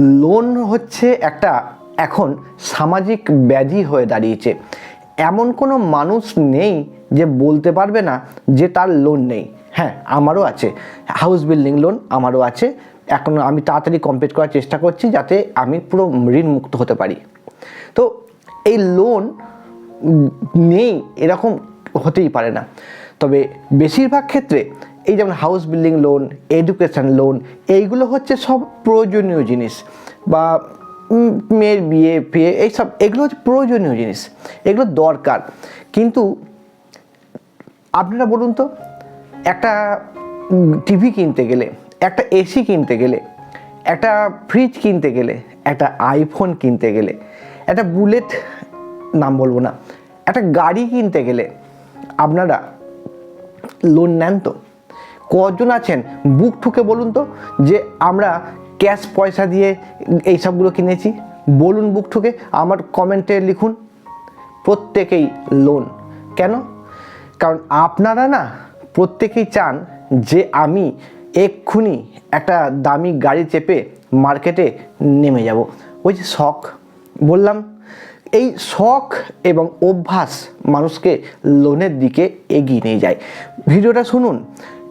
Loan হচ্ছে একটা এখন সামাজিক ব্যাধি হয়ে দাঁড়িয়েছে। এমন কোনো মানুষ নেই যে বলতে পারবে না যে তার লোন নেই। হ্যাঁ আমারও আছে। হাউস বিল্ডিং লোন আমারও আছে। এখন আমি তাড়াতাড়ি কমপ্লিট করার চেষ্টা করছি যাতে আমি পুরো ঋণ মুক্ত হতে পারি। তো এই লোন নেই এরকম হতেই পারে না। তবে বেশিরভাগ ক্ষেত্রে এই যেমন house building loan education loan এইগুলো হচ্ছে সব প্রয়োজনীয় জিনিস বা মেয়ের বিয়ে ফিয়ে এইসব, এগুলো হচ্ছে প্রয়োজনীয় জিনিস, এগুলো দরকার। কিন্তু আপনারা বলুন তো, একটা টিভি কিনতে গেলে, একটা এসি কিনতে গেলে, একটা ফ্রিজ কিনতে গেলে, একটা আইফোন কিনতে গেলে, একটা বুলেট নাম বলব না, একটা গাড়ি কিনতে গেলে আপনারা লোন নেন তো? কজন আছেন? বুক ঠুকে বলুন তো, যে আমরা ক্যাশ পয়সা দিয়ে এই সবগুলো কিনেছি। বলুন বুক ঠুকে, আমার কমেন্টে লিখুন। প্রত্যেকেই লোন। কেন? কারণ আপনারা না প্রত্যেকেই চান যে আমি এক্ষুনি একটা দামি গাড়ি চেপে মার্কেটে নেমে যাব। ওই যে শখ, বললাম। এই শখ এবং অভ্যাস মানুষকে লোনের দিকে এগিয়ে নিয়ে যায়। ভিডিওটা শুনুন।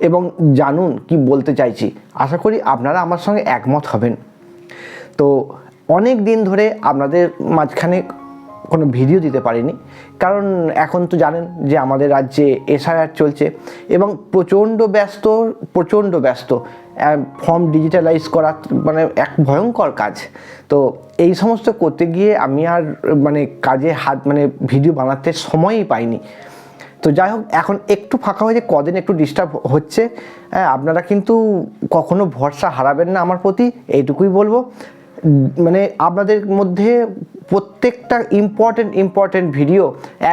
এবং জানুন কি বলতে চাইছি। আশা করি আপনারা আমার সঙ্গে একমত হবেন। তো অনেক দিন ধরে আপনাদের মাঝখানে কোনো ভিডিও দিতে পারিনি। কারণ এখন তো জানেন যে আমাদের রাজ্যে এসআইআর চলছে এবং প্রচণ্ড ব্যস্ত প্রচণ্ড ব্যস্ত। ফর্ম ডিজিটালাইজ করা মানে এক ভয়ঙ্কর কাজ। তো এই সমস্ত করতে গিয়ে আমি আর মানে কাজে হাত মানে ভিডিও বানাতে সময়ই পাইনি। তো যাই হোক, এখন একটু ফাঁকা হয়েছে কদিন একটু ডিস্টার্ব হচ্ছে হ্যাঁ আপনারা কিন্তু কখনো ভরসা হারাবেন না আমার প্রতি, এইটুকুই বলব। মানে আপনাদের মধ্যে প্রত্যেকটা ইম্পর্টেন্ট ইম্পর্টেন্ট ভিডিও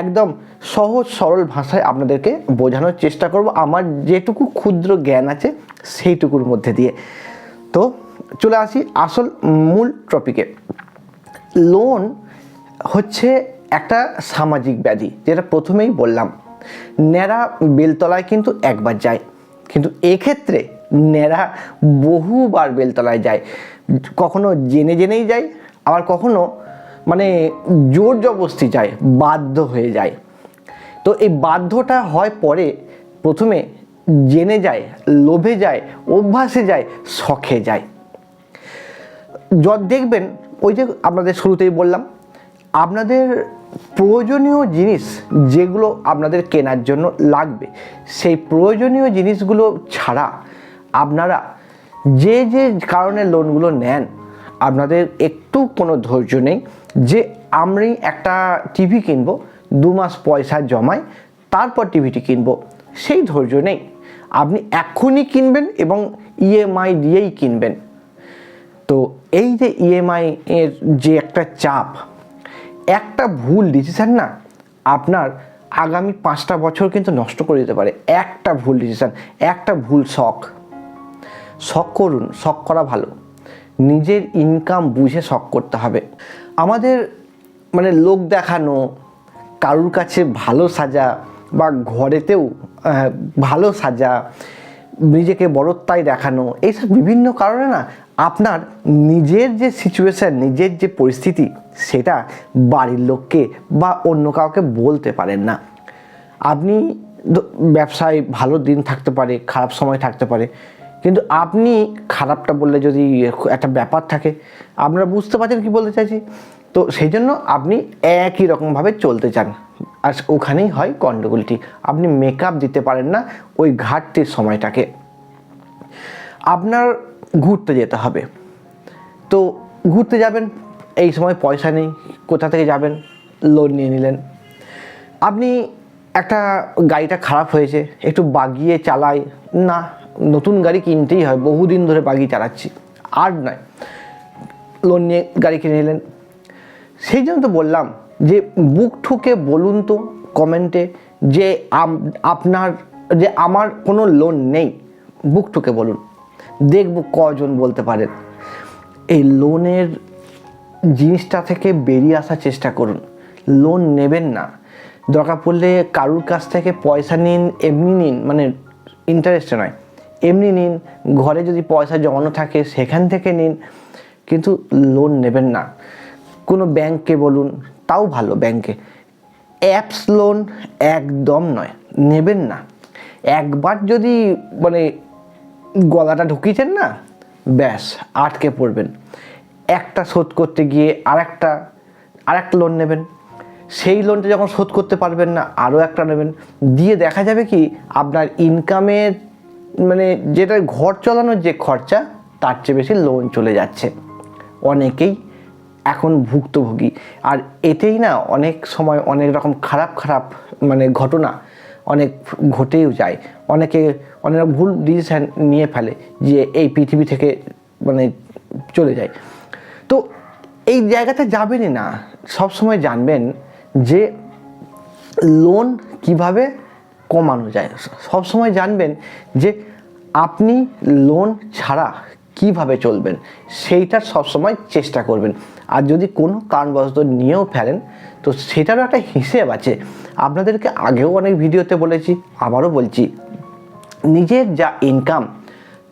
একদম সহজ, সরল ভাষায় আপনাদেরকে বোঝানোর চেষ্টা করব। আমার যেটুকু ক্ষুদ্র জ্ঞান আছে, সেইটুকুর মধ্যে দিয়ে। তো চলে আসি আসল মূল টপিকে লোন হচ্ছে একটা সামাজিক ব্যাধি, যেটা প্রথমেই বললাম। ন্যাড়া বেলতলায় কিন্তু একবার যায়। কিন্তু এক্ষেত্রে ন্যাড়া বহুবার বেলতলায় যায়। কখনো জেনে জেনেই যায়, আবার কখনো মানে জোর জবস্তি যায়, বাধ্য হয়ে যায়। তো এই বাধ্যটা হয় পরে, প্রথমে জেনে যায়, লোভে যায়, অভ্যাসে যায়, শখে যায়। যত দেখবেন, ওই যে আপনাদের শুরুতেই বললাম আপনাদের প্রয়োজনীয় জিনিস যেগুলো আপনাদের কেনার জন্য লাগবে, সেই প্রয়োজনীয় জিনিসগুলো ছাড়া আপনারা যে যে কারণে লোনগুলো নেন, আপনাদের একটু কোনো ধৈর্য নেই যে আমি একটা টিভি কিনবো, দু মাস পয়সা জমাই তারপর টিভিটি কিনবো, সেই ধৈর্য নেই। আপনি এখনই কিনবেন এবং ইএমআই দিয়েই কিনবেন। তো এই যে ইএমআই এর যে একটা চাপ একটা ভুল ডিসিশান না আপনার আগামী পাঁচটা বছর কিন্তু নষ্ট করে দিতে পারে। একটা ভুল ডিসিশান একটা ভুল শখ। শখ করুন, শখ করা ভালো। নিজের ইনকাম বুঝে শখ করতে হবে। আমাদের মানে লোক দেখানো, কারুর কাছে ভালো সাজা বা ঘরেতেও ভালো সাজা নিজেকে বড়ত্বায় দেখানো, এইসব বিভিন্ন কারণে না আপনার নিজের যে সিচুয়েশান নিজের যে পরিস্থিতি, সেটা বাড়ির লোককে বা অন্য কাউকে বলতে পারেন না। আপনি ব্যবসায় ভালো দিন থাকতে পারে, খারাপ সময় থাকতে পারে, কিন্তু আপনি খারাপটা বললে যদি একটা ব্যাপার থাকে, আপনারা বুঝতে পারছেন কি বলতে চাইছি? তো সেই জন্য আপনি একই রকমভাবে চলতে চান। আর ওখানেই হয় গণ্ডগোলটি আপনি মেকআপ দিতে পারেন না, ওই ঘাটতির সময়টাকে। আপনার ঘুরতে যেতে হবে। তো ঘুরতে যাবেন, এই সময় পয়সা নেই, কোথা থেকে যাবেন? লোন নিয়ে নিলেন। আপনি একটা গাড়িটা খারাপ হয়েছে, একটু বাগিয়ে চালাই। না, নতুন গাড়ি কিনতেই হয়, বহুদিন ধরে বাগিয়ে চালাচ্ছি। আর নয় লোন নিয়ে গাড়ি কিনে নিলেন। সেই জন্য তো বললাম যে বুক ঠুকে বলুন তো কমেন্টে যে আপনার, যে আমার কোনো লোন নেই, বুক ঠুকে বলুন। দেখব কজন বলতে পারেন। এই লোনের জিনিসটা থেকে বেরিয়ে আসার চেষ্টা করুন। লোন নেবেন না। দরকার পড়লে কারুর কাছ থেকে পয়সা নিন, এমনি নিন মানে ইন্টারেস্টে নয়। এমনি নিন, ঘরে যদি পয়সা জমানো থাকে সেখান থেকে নিন। কিন্তু লোন নেবেন না। কোনো ব্যাংকে বলুন তাও ভালো ব্যাংকে। অ্যাপস লোন একদম নয়, নেবেন না। একবার যদি মানে গলাটা ঢুকিয়েছেন না, ব্যাস, আটকে পড়বেন। একটা শোধ করতে গিয়ে আরেকটা আরেকটা লোন নেবেন। সেই লোনটা যখন শোধ করতে পারবেন না, আরও একটা নেবেন। দিয়ে দেখা যাবে কি, আপনার ইনকামের মানে যেটা ঘর চালানোর যে খরচা, তার চেয়ে বেশি লোন চলে যাচ্ছে। অনেকেই এখন ভুক্তভোগী। আর এতেই না অনেক সময় অনেক রকম খারাপ খারাপ মানে ঘটনা অনেক ঘটেও যায়। অনেকে অনেক ভুল ডিসিশান নিয়ে ফেলে যে এই পৃথিবী থেকে মানে চলে যায়। তো এই জায়গাতে যাবেনই না। সবসময় জানবেন যে লোন কীভাবে কমানো যায়। সবসময় জানবেন যে আপনি লোন ছাড়া কীভাবে চলবেন, সেইটা সবসময় চেষ্টা করবেন। আর যদি কোনো কারণবশত নিয়েও ফেলেন, তো সেটারও একটা হিসেব আছে। আপনাদেরকে আগেও অনেক ভিডিওতে বলেছি, আবারও বলছি, নিজের যা ইনকাম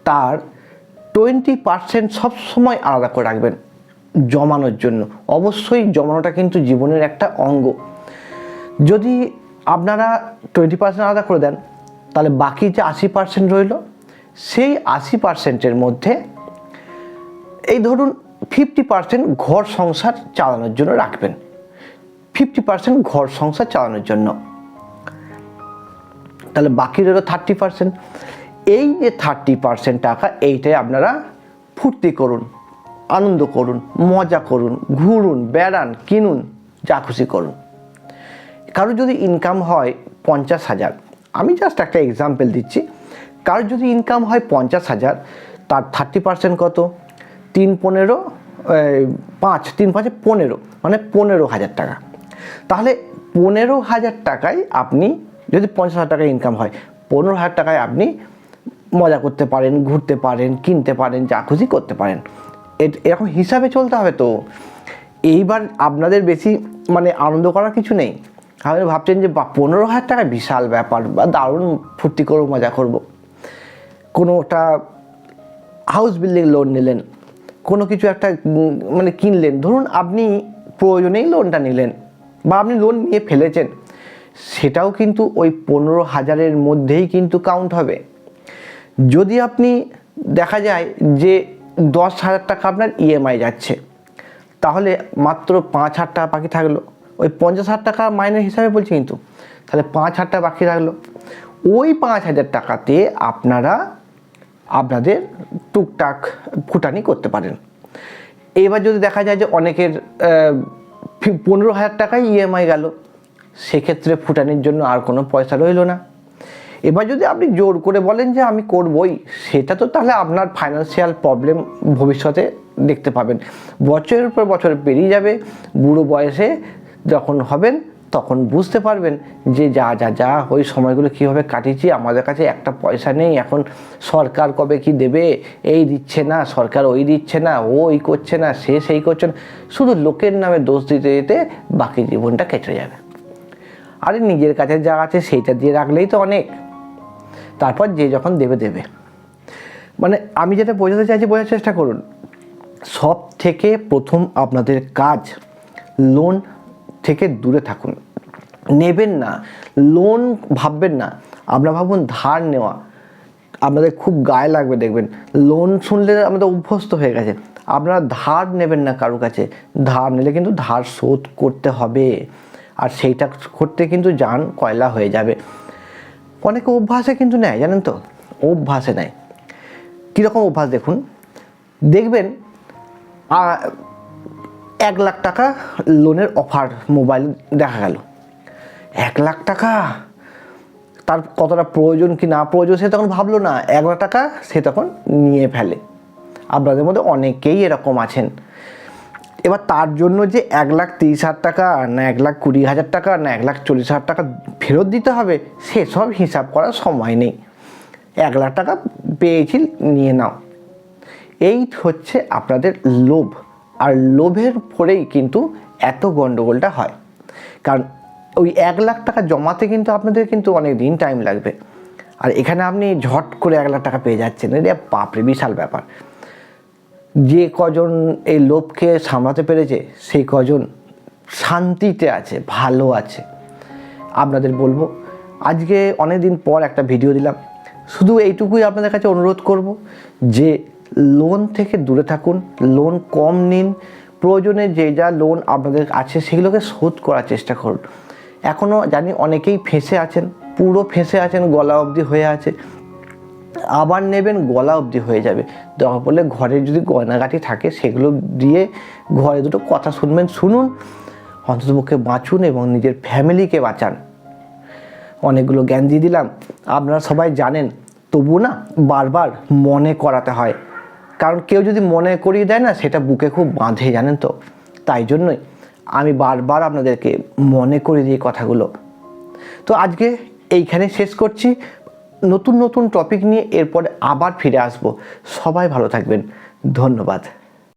তার টোয়েন্টি পার্সেন্ট সবসময় আলাদা করে রাখবেন জমানোর জন্য। অবশ্যই জমানোটা কিন্তু জীবনের একটা অঙ্গ। যদি আপনারা টোয়েন্টি পার্সেন্ট আলাদা করে দেন, তাহলে বাকি যে আশি পার্সেন্ট রইল, সেই আশি পার্সেন্টের মধ্যে এই ধরুন ফিফটি পার্সেন্ট ঘর সংসার চালানোর জন্য রাখবেন। ফিফটি পার্সেন্ট ঘর সংসার চালানোর জন্য। তাহলে বাকি রইল থার্টি পার্সেন্ট এই যে থার্টি পার্সেন্ট টাকা, এইটাই আপনারা ফুর্তি করুন, আনন্দ করুন, মজা করুন, ঘুরুন, বেড়ান, কিনুন, যা খুশি করুন। কারও যদি ইনকাম হয় পঞ্চাশ হাজার, আমি জাস্ট একটা এক্সাম্পল দিচ্ছি। কারোর যদি ইনকাম হয় পঞ্চাশ হাজার, তার থার্টি পার্সেন্ট কত? তিন পনেরো পাঁচ, তিন পাঁচে পনেরো মানে পনেরো হাজার টাকা। তাহলে পনেরো হাজার টাকায় আপনি, যদি পঞ্চাশ হাজার টাকা ইনকাম হয়, পনেরো হাজার টাকায় আপনি মজা করতে পারেন, ঘুরতে পারেন, কিনতে পারেন, যা খুশি করতে পারেন। এরকম হিসাবে চলতে হবে তো। এইবার আপনাদের বেশি মানে আনন্দ করার কিছু নেই। আপনি ভাবছেন যে, বা পনেরো হাজার টাকা বিশাল ব্যাপার, বা দারুণ ফুর্তি করব মজা করব। কোনোটা হাউস বিল্ডিং লোন নিলেন কোনো কিছু একটা মানে কিনলেন। ধরুন আপনি প্রয়োজনেই লোনটা নিলেন বা আপনি লোন নিয়ে ফেলেছেন, সেটাও কিন্তু ওই পনেরো হাজারের মধ্যেই কিন্তু কাউন্ট হবে। যদি আপনি দেখা যায় যে দশ হাজার টাকা আপনার ইএমআই যাচ্ছে, তাহলে মাত্র পাঁচ হাজার টাকা বাকি থাকল। ওই পঞ্চাশ হাজার টাকা মাইনের হিসাবে বলছি কিন্তু, তাহলে পাঁচ হাজার টাকা বাকি থাকল। ওই পাঁচ হাজার টাকাতে আপনারা আপনাদের টুকটাক ফুটানি করতে পারেন। এবার যদি দেখা যায় যে অনেকের পনেরো হাজার টাকায় ইএমআই গেল, সেক্ষেত্রে ফুটানির জন্য আর কোনো পয়সা রইল না। এবার যদি আপনি জোর করে বলেন যে আমি করবই, সেটা তো তাহলে আপনার ফাইন্যান্সিয়াল প্রবলেম ভবিষ্যতে দেখতে পাবেন। বছরের পর বছর পেরিয়ে যাবে, বুড়ো বয়সে যখন হবেন তখন বুঝতে পারবেন যে যা যা যা, ওই সময়গুলো কীভাবে কাটিয়েছি। আমাদের কাছে একটা পয়সা নেই, এখন সরকার কবে কি দেবে? এই দিচ্ছে না, সরকার ওই দিচ্ছে না, ও এই করছে না, সে সেই করছে না। শুধু লোকের নামে দোষ দিতে দিতে বাকি জীবনটা কেটে যাবে। আরে নিজের কাছে যা আছে সেইটা দিয়ে রাখলেই তো অনেক। তারপর যে যখন দেবে দেবে। মানে আমি যেটা বোঝাতে চাইছি, বোঝার চেষ্টা করুন। সব থেকে প্রথম আপনাদের কাজ লোন থেকে দূরে থাকুন। নেবেন না, লোন ভাববেন না আপনারা ভাবুন ধার নেওয়া। আপনাদের খুব গায়ে লাগবে দেখবেন। লোন শুনলে আমাদের অভ্যস্ত হয়ে গেছে। আপনারা ধার নেবেন না কারও কাছে। ধার নিলে কিন্তু ধার শোধ করতে হবে। আর সেইটা করতে কিন্তু যান, কয়লা হয়ে যাবে। অনেকে অভ্যাসে কিন্তু নেয়, জানেন তো? অভ্যাসে নেয়। কীরকম অভ্যাস দেখুন? দেখবেন এক লাখ টাকা লোনের অফার মোবাইল দেখা গেল। এক লাখ টাকা? তার কতটা প্রয়োজন কি না প্রয়োজন সে তখন ভাবলো না। এক লাখ টাকা সে তখন নিয়ে ফেলে। আপনাদের মধ্যে অনেকেই এরকম আছেন। এবার তার জন্য যে এক লাখ তিরিশ হাজার টাকা না এক লাখ কুড়ি হাজার টাকা না এক লাখ চল্লিশ হাজার টাকা ফেরত দিতে হবে সেসব হিসাব করার সময় নেই। এক লাখ টাকা পেয়েছি, নিয়ে নাও। এই হচ্ছে আপনাদের লোভ। আর লোভের পরেই কিন্তু এত গন্ডগোলটা হয়। কারণ ওই এক লাখ টাকা জমাতে কিন্তু আপনাদের কিন্তু অনেক দিন টাইম লাগবে। আর এখানে আপনি ঝট করে এক লাখ টাকা পেয়ে যাচ্ছেন। এটা বাপরে বিশাল ব্যাপার। যে কজন এই লোভকে সামলাতে পেরেছে, সেই কজন শান্তিতে আছে, ভালো আছে। আপনাদের বলব, আজকে অনেক দিন পর একটা ভিডিও দিলাম। শুধু এইটুকুই আপনাদের কাছে অনুরোধ করব যে লোন থেকে দূরে থাকুন লোন কম নিন, প্রয়োজনে যে যা লোন আপনাদের আছে সেগুলোকে শোধ করার চেষ্টা করুন। এখনও জানি অনেকেই ফেঁসে আছেন, পুরো ফেঁসে আছেন, গলা অবধি হয়ে আছে। আবার নেবেন, গলা অবধি হয়ে যাবে। দরকার পড়লে ঘরে যদি গয়নাগাটি থাকে, সেগুলো দিয়ে ঘরে দুটো কথা শুনবেন, শুনুন। অন্ততপক্ষে বাঁচুন এবং নিজের ফ্যামিলিকে বাঁচান। অনেকগুলো জ্ঞান দিয়ে দিলাম। আপনারা সবাই জানেন তবু না বারবার মনে করাতে হয়। কারণ কেউ যদি মনে করিয়ে দেয় না, সেটা বুকে খুব বাঁধে, জানেন তো? তাই জন্যই আমি বারবার আপনাদেরকে মনে করে দিই কথাগুলো। তো আজকে এইখানে শেষ করছি। নতুন নতুন টপিক নিয়ে এরপরে আবার ফিরে আসব। সবাই ভালো থাকবেন। ধন্যবাদ।